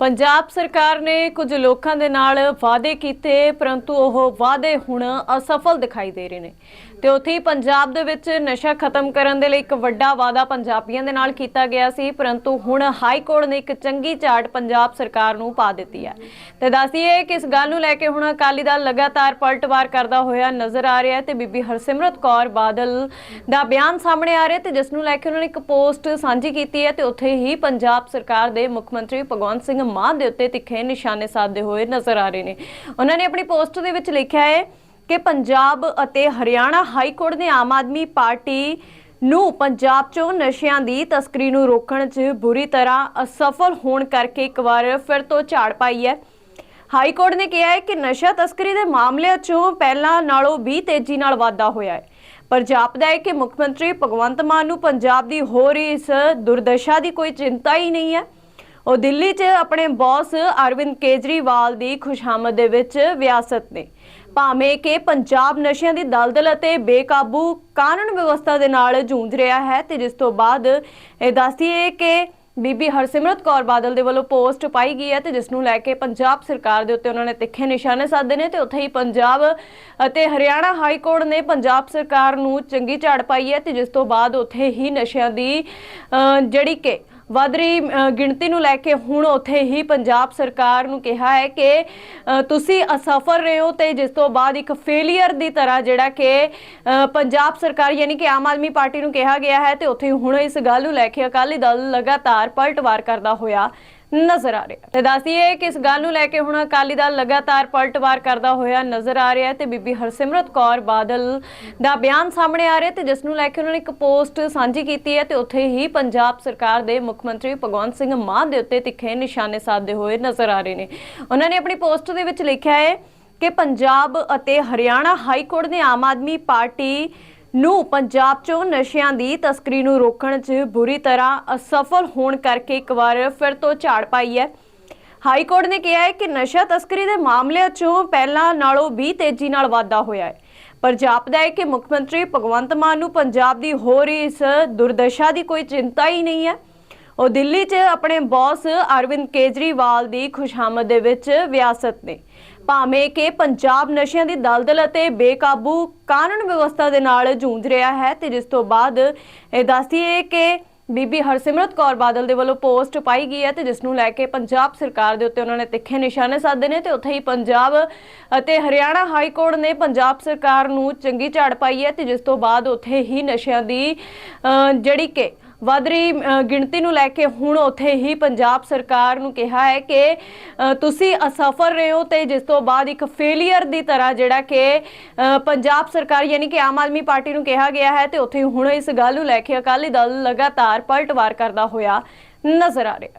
ਪੰਜਾਬ ਸਰਕਾਰ ਨੇ ਕੁਝ ਲੋਕਾਂ ਦੇ ਨਾਲ ਵਾਅਦੇ ਕੀਤੇ, ਪਰੰਤੂ ਉਹ ਵਾਅਦੇ ਹੁਣ ਅਸਫਲ ਦਿਖਾਈ ਦੇ ਰਹੇ ਨੇ। ਤੇ ਉੱਥੇ ਹੀ ਪੰਜਾਬ ਦੇ ਵਿੱਚ ਨਸ਼ਾ ਖਤਮ ਕਰਨ ਦੇ ਲਈ ਇੱਕ ਵੱਡਾ ਵਾਅਦਾ ਪੰਜਾਬੀਆਂ ਦੇ ਨਾਲ ਕੀਤਾ ਗਿਆ ਸੀ, ਪਰੰਤੂ ਹੁਣ ਹਾਈ ਕੋਰਟ ਨੇ ਇੱਕ ਚੰਗੀ ਝਾੜ ਪੰਜਾਬ ਸਰਕਾਰ ਨੂੰ ਪਾ ਦਿੱਤੀ ਹੈ। ਤੇ ਦੱਸੀਏ ਕਿ ਇਸ ਗੱਲ ਨੂੰ ਲੈ ਕੇ ਹੁਣ ਅਕਾਲੀ ਦਲ ਲਗਾਤਾਰ ਪਲਟਵਾਰ ਕਰਦਾ ਹੋਇਆ ਨਜ਼ਰ ਆ ਰਿਹਾ ਹੈ ਤੇ ਬੀਬੀ ਹਰਸਿਮਰਤ ਕੌਰ ਬਾਦਲ ਦਾ ਬਿਆਨ ਸਾਹਮਣੇ ਆ ਰਿਹਾ ਤੇ ਜਿਸ ਨੂੰ ਲੈ ਕੇ ਉਹਨਾਂ ਨੇ ਇੱਕ ਪੋਸਟ ਸਾਂਝੀ ਕੀਤੀ ਹੈ ਤੇ ਉੱਥੇ ਹੀ ਪੰਜਾਬ ਸਰਕਾਰ ਦੇ ਮੁੱਖ ਮੰਤਰੀ ਭਗਵੰਤ ਸਿੰਘ ਮਾਨ ਦੇ ਉੱਤੇ ਤਿੱਖੇ ਨਿਸ਼ਾਨੇ ਸਾਧਦੇ ਹੋਏ ਨਜ਼ਰ ਆ ਰਹੇ ਨੇ। ਉਹਨਾਂ ਨੇ ਆਪਣੀ ਪੋਸਟ ਦੇ ਵਿੱਚ ਲਿਖਿਆ ਹੈ ਕਿ ਪੰਜਾਬ ਅਤੇ ਹਰਿਆਣਾ ਹਾਈ ਕੋਰਟ ਨੇ ਆਮ ਆਦਮੀ ਪਾਰਟੀ ਨੂੰ ਪੰਜਾਬ 'ਚੋਂ ਨਸ਼ਿਆਂ ਦੀ ਤਸਕਰੀ ਨੂੰ ਰੋਕਣ 'ਚ ਬੁਰੀ ਤਰ੍ਹਾਂ ਅਸਫਲ ਹੋਣ ਕਰਕੇ ਇੱਕ ਵਾਰ ਫਿਰ ਤੋਂ ਝਾੜ ਪਾਈ ਹੈ। ਹਾਈ ਕੋਰਟ ਨੇ ਕਿਹਾ ਹੈ ਕਿ ਨਸ਼ਾ ਤਸਕਰੀ ਦੇ ਮਾਮਲਿਆਂ 'ਚੋਂ ਪਹਿਲਾਂ ਨਾਲੋਂ ਵੀ ਤੇਜ਼ੀ ਨਾਲ ਵਾਧਾ ਹੋਇਆ ਹੈ। ਪਰ ਜਾਪਦਾ ਹੈ ਕਿ ਮੁੱਖ ਮੰਤਰੀ ਭਗਵੰਤ ਮਾਨ ਨੂੰ ਪੰਜਾਬ ਦੀ ਹੋ ਰਹੀ ਇਸ ਦੁਰਦਸ਼ਾ ਦੀ ਕੋਈ ਚਿੰਤਾ ਹੀ ਨਹੀਂ ਹੈ। ਉਹ ਦਿੱਲੀ 'ਚ ਆਪਣੇ ਬੌਸ ਅਰਵਿੰਦ ਕੇਜਰੀਵਾਲ ਦੀ ਖੁਸ਼ਾਮਦ ਦੇ ਵਿੱਚ ਵਿਆਸਤ ਨੇ। ਭਾਵੇਂ ਕਿ ਪੰਜਾਬ ਨਸ਼ਿਆਂ ਦੀ ਦਲਦਲ ਅਤੇ ਬੇਕਾਬੂ ਕਾਨੂੰਨ ਵਿਵਸਥਾ ਦੇ ਨਾਲ ਜੂਝ ਰਿਹਾ ਹੈ ਤੇ ਜਿਸ ਤੋਂ ਬਾਅਦ ਇਹ ਦੱਸੀਏ ਕਿ ਬੀਬੀ ਹਰਸਿਮਰਤ ਕੌਰ ਬਾਦਲ ਦੇ ਵੱਲੋਂ ਪੋਸਟ ਪਾਈ ਗਈ ਹੈ ਤੇ ਜਿਸ ਨੂੰ ਲੈ ਕੇ ਪੰਜਾਬ ਸਰਕਾਰ ਦੇ ਉੱਤੇ ਉਹਨਾਂ ਨੇ ਤਿੱਖੇ ਨਿਸ਼ਾਨੇ ਸਾਧੇ ਨੇ ਤੇ ਉੱਥੇ ਹੀ ਪੰਜਾਬ ਅਤੇ ਹਰਿਆਣਾ ਹਾਈ ਕੋਰਟ ਨੇ ਪੰਜਾਬ ਸਰਕਾਰ ਨੂੰ ਚੰਗੀ ਝਾੜ ਪਾਈ ਹੈ ਤੇ ਜਿਸ ਤੋਂ ਬਾਅਦ ਉੱਥੇ ਹੀ ਨਸ਼ਿਆਂ ਦੀ ਜਿਹੜੀ ਕਿ ਵੱਧ ਰਹੀ ਗਿਣਤੀ ਨੂੰ ਲੈ ਕੇ ਹੁਣ ਉੱਥੇ ਹੀ ਪੰਜਾਬ ਸਰਕਾਰ ਨੂੰ ਕਿਹਾ ਹੈ ਕਿ ਤੁਸੀਂ ਅਸਫਲ ਰਹੇ ਹੋ ਤੇ ਜਿਸ ਤੋਂ ਬਾਅਦ ਇੱਕ ਫੇਲਿਅਰ ਦੀ ਤਰ੍ਹਾਂ ਜਿਹੜਾ ਕਿ ਪੰਜਾਬ ਸਰਕਾਰ ਯਾਨੀ ਕਿ ਆਮ ਆਦਮੀ ਪਾਰਟੀ ਨੂੰ ਕਿਹਾ ਗਿਆ ਹੈ ਤੇ ਉੱਥੇ ਹੁਣ ਇਸ ਗੱਲ ਨੂੰ ਲੈ ਕੇ ਅਕਾਲੀ ਦਲ ਲਗਾਤਾਰ ਪਲਟਵਾਰ ਕਰਦਾ ਹੋਇਆ ਨਜ਼ਰ ਆ ਰਿਹਾ ਤੇ ਦੱਸੀਏ ਕਿ ਇਸ ਗੱਲ ਨੂੰ ਲੈ ਕੇ ਹੁਣ ਅਕਾਲੀ ਦਲ ਲਗਾਤਾਰ ਪਲਟਵਾਰ ਕਰਦਾ ਹੋਇਆ ਨਜ਼ਰ ਆ ਰਿਹਾ ਤੇ ਬੀਬੀ ਹਰਸਿਮਰਤ ਕੌਰ ਬਾਦਲ ਦਾ ਬਿਆਨ ਸਾਹਮਣੇ ਆ ਰਿਹਾ ਤੇ ਜਿਸ ਨੂੰ ਲੈ ਕੇ ਉਹਨਾਂ ਨੇ ਇੱਕ ਪੋਸਟ ਸਾਂਝੀ ਕੀਤੀ ਹੈ ਤੇ ਉੱਥੇ ਹੀ ਪੰਜਾਬ ਸਰਕਾਰ ਦੇ ਮੁੱਖ ਮੰਤਰੀ ਭਗਵੰਤ ਸਿੰਘ ਮਾਨ ਦੇ ਉੱਤੇ ਤਿੱਖੇ ਨਿਸ਼ਾਨੇ ਸਾਧਦੇ ਹੋਏ ਨਜ਼ਰ ਆ ਰਹੇ ਨੇ। ਉਹਨਾਂ ਨੇ ਆਪਣੀ ਪੋਸਟ ਦੇ ਵਿੱਚ ਲਿਖਿਆ ਹੈ ਕਿ ਪੰਜਾਬ ਅਤੇ ਹਰਿਆਣਾ ਹਾਈ ਕੋਰਟ ਨੇ ਆਮ ਆਦਮੀ ਪਾਰਟੀ ਨੂੰ ਪੰਜਾਬ 'ਚੋਂ ਨਸ਼ਿਆਂ ਦੀ ਤਸਕਰੀ ਨੂੰ ਰੋਕਣ 'ਚ ਬੁਰੀ ਤਰ੍ਹਾਂ ਅਸਫਲ ਹੋਣ ਕਰਕੇ ਇੱਕ ਵਾਰ ਫਿਰ ਤੋਂ ਝਾੜ ਪਾਈ ਹੈ। ਹਾਈ ਕੋਰਟ ਨੇ ਕਿਹਾ ਹੈ ਕਿ ਨਸ਼ਾ ਤਸਕਰੀ ਦੇ ਮਾਮਲਿਆਂ 'ਚੋਂ ਪਹਿਲਾਂ ਨਾਲੋਂ ਵੀ ਤੇਜ਼ੀ ਨਾਲ ਵਾਧਾ ਹੋਇਆ ਹੈ। ਪਰ ਜਾਪਦਾ ਹੈ ਕਿ ਮੁੱਖ ਮੰਤਰੀ ਭਗਵੰਤ ਮਾਨ ਨੂੰ ਪੰਜਾਬ ਦੀ ਹੋ ਰਹੀ ਇਸ ਦੁਰਦਸ਼ਾ ਦੀ ਕੋਈ ਚਿੰਤਾ ਹੀ ਨਹੀਂ ਹੈ। ਉਹ ਦਿੱਲੀ 'ਚ ਆਪਣੇ ਬੌਸ ਅਰਵਿੰਦ ਕੇਜਰੀਵਾਲ ਦੀ ਖੁਸ਼ਾਮਦ ਦੇ ਵਿੱਚ ਵਿਆਸਤ ਨੇ। ਭਾਵੇਂ ਕਿ ਪੰਜਾਬ ਨਸ਼ਿਆਂ ਦੀ ਦਲਦਲ ਅਤੇ ਬੇਕਾਬੂ ਕਾਨੂੰਨ ਵਿਵਸਥਾ ਦੇ ਨਾਲ ਜੂਝ ਰਿਹਾ ਹੈ ਤੇ ਜਿਸ ਤੋਂ ਬਾਅਦ ਇਹ ਦੱਸਦੀਏ ਕਿ ਬੀਬੀ ਹਰਸਿਮਰਤ ਕੌਰ ਬਾਦਲ ਦੇ ਵੱਲੋਂ ਪੋਸਟ ਪਾਈ ਗਈ ਹੈ ਤੇ ਜਿਸ ਨੂੰ ਲੈ ਕੇ ਪੰਜਾਬ ਸਰਕਾਰ ਦੇ ਉੱਤੇ ਉਹਨਾਂ ਨੇ ਤਿੱਖੇ ਨਿਸ਼ਾਨੇ ਸਾਧੇ ਨੇ ਤੇ ਉੱਥੇ ਹੀ ਪੰਜਾਬ ਅਤੇ ਹਰਿਆਣਾ ਹਾਈ ਕੋਰਟ ਨੇ ਪੰਜਾਬ ਸਰਕਾਰ ਨੂੰ ਚੰਗੀ ਝਾੜ ਪਾਈ ਹੈ ਤੇ ਜਿਸ ਤੋਂ ਬਾਅਦ ਉੱਥੇ ਹੀ ਨਸ਼ਿਆਂ ਦੀ ਜਿਹੜੀ ਕਿ ਵੱਧ ਰਹੀ ਗਿਣਤੀ ਨੂੰ ਲੈ ਕੇ ਹੁਣ ਉੱਥੇ ਹੀ ਪੰਜਾਬ ਸਰਕਾਰ ਨੂੰ ਕਿਹਾ ਹੈ ਕਿ ਤੁਸੀਂ ਅਸਫਲ ਰਹੇ ਹੋ ਤੇ ਜਿਸ ਤੋਂ ਬਾਅਦ ਇੱਕ ਫੇਲਿਅਰ ਦੀ ਤਰ੍ਹਾਂ ਜਿਹੜਾ ਕਿ ਪੰਜਾਬ ਸਰਕਾਰ ਯਾਨੀ ਕਿ ਆਮ ਆਦਮੀ ਪਾਰਟੀ ਨੂੰ ਕਿਹਾ ਗਿਆ ਹੈ ਤੇ ਉੱਥੇ ਹੁਣ ਇਸ ਗੱਲ ਨੂੰ ਲੈ ਕੇ ਅਕਾਲੀ ਦਲ ਲਗਾਤਾਰ ਪਲਟਵਾਰ ਕਰਦਾ ਹੋਇਆ ਨਜ਼ਰ ਆ ਰਿਹਾ।